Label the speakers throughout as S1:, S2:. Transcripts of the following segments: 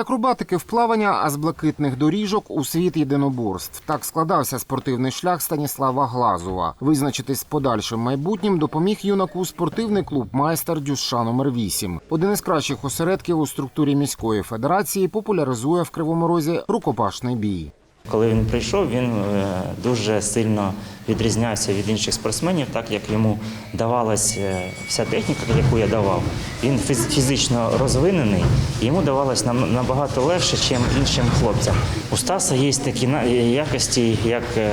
S1: акробатики в плавання, а з блакитних доріжок у світ єдиноборств. Так складався спортивний шлях Станіслава Глазова. Визначитись з подальшим майбутнім допоміг юнаку спортивний клуб майстер Дюша номер 8 Один із кращих осередків у структурі міської федерації популяризує в Кривому Розі рукопашний бій.
S2: Коли він прийшов, він е, дуже сильно відрізнявся від інших спортсменів, так як йому давалась е, вся техніка, яку я давав. Він фіз- фізично розвинений, йому давалось набагато легше, ніж іншим хлопцям. У Стаса є такі якості, як е,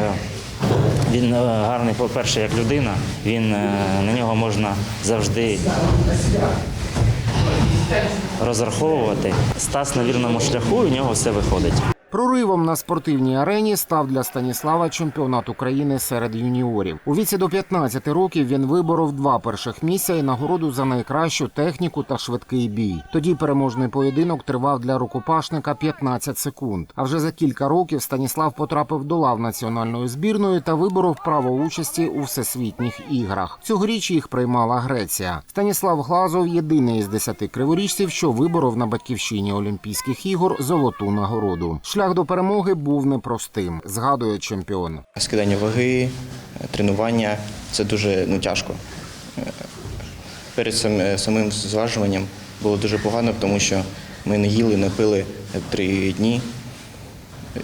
S2: він гарний, по-перше, як людина. Він на нього можна завжди розраховувати. Стас на вірному шляху, і у нього все виходить.
S1: Проривом на спортивній арені став для Станіслава чемпіонат України серед юніорів. У віці до 15 років він виборов два перших місця і нагороду за найкращу техніку та швидкий бій. Тоді переможний поєдинок тривав для рукопашника 15 секунд. А вже за кілька років Станіслав потрапив до лав національної збірної та виборов право участі у всесвітніх іграх. Цьогоріч їх приймала Греція. Станіслав Глазов єдиний із десяти криворіжців, що виборов на батьківщині Олімпійських ігор золоту нагороду. Шлях до перемоги був непростим, згадує чемпіон.
S3: Скидання ваги, тренування це дуже ну, тяжко. Перед е, самим зважуванням було дуже погано, тому що ми не їли, не пили три дні.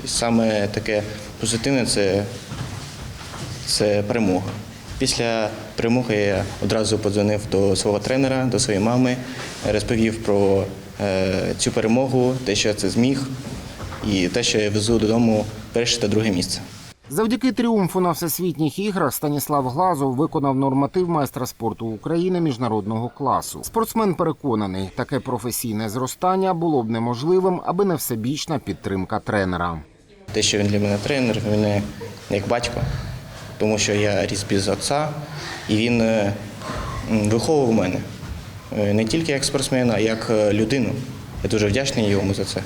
S3: Саме таке позитивне це, це перемога. Після перемоги я одразу подзвонив до свого тренера, до своєї мами, розповів про е, цю перемогу, те, що я це зміг, і те, що я везу додому перше та друге місце.
S1: Завдяки тріумфу на всесвітніх іграх Станіслав Глазов виконав норматив майстра спорту України міжнародного класу. Спортсмен переконаний, таке професійне зростання було б неможливим, аби не всебічна підтримка тренера.
S3: Те, що він для мене тренер, він як батько, тому що я ріс без отця, і він е, виховував мене Е, не тільки як спортсмена, а як е, людину. Я дуже вдячний йому за це.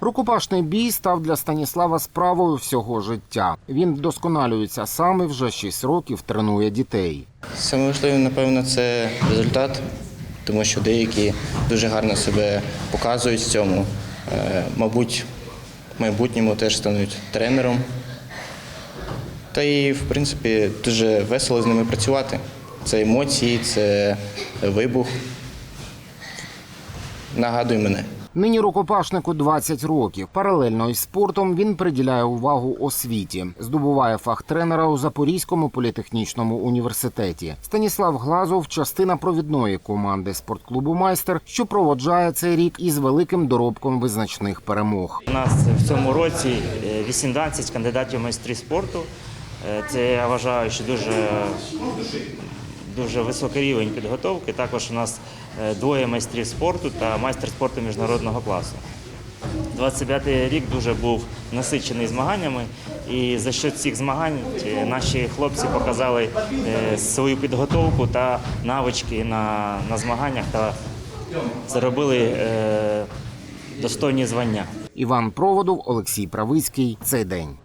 S1: Рукопашний бій став для Станіслава справою всього життя. Він вдосконалюється сам і вже 6 років тренує дітей.
S3: Саме важливе, напевно, це результат, тому що деякі дуже гарно себе показують в цьому. Е, Мабуть, в майбутньому теж стануть тренером. Та і, в принципі, дуже весело з ними працювати. Це емоції, це вибух. Нагадуй мене.
S1: Нині рукопашнику 20 років. Паралельно із спортом він приділяє увагу освіті. Здобуває фах тренера у Запорізькому політехнічному університеті. Станіслав Глазов частина провідної команди спортклубу Майстер, що проводжає цей рік із великим доробком визначних перемог.
S2: У нас в цьому році е, 18 кандидатів в майстри спорту. Е, Це я вважаю, що дуже, дуже високий рівень підготовки. Також у нас е, двоє майстрів спорту та майстер спорту міжнародного класу. 25-й рік дуже був насичений змаганнями, і за що цих змагань е, наші хлопці показали е, свою підготовку та навички на, на змаганнях та заробили е, достойні звання.
S1: Іван Проводов, Олексій Правицький. Цей день.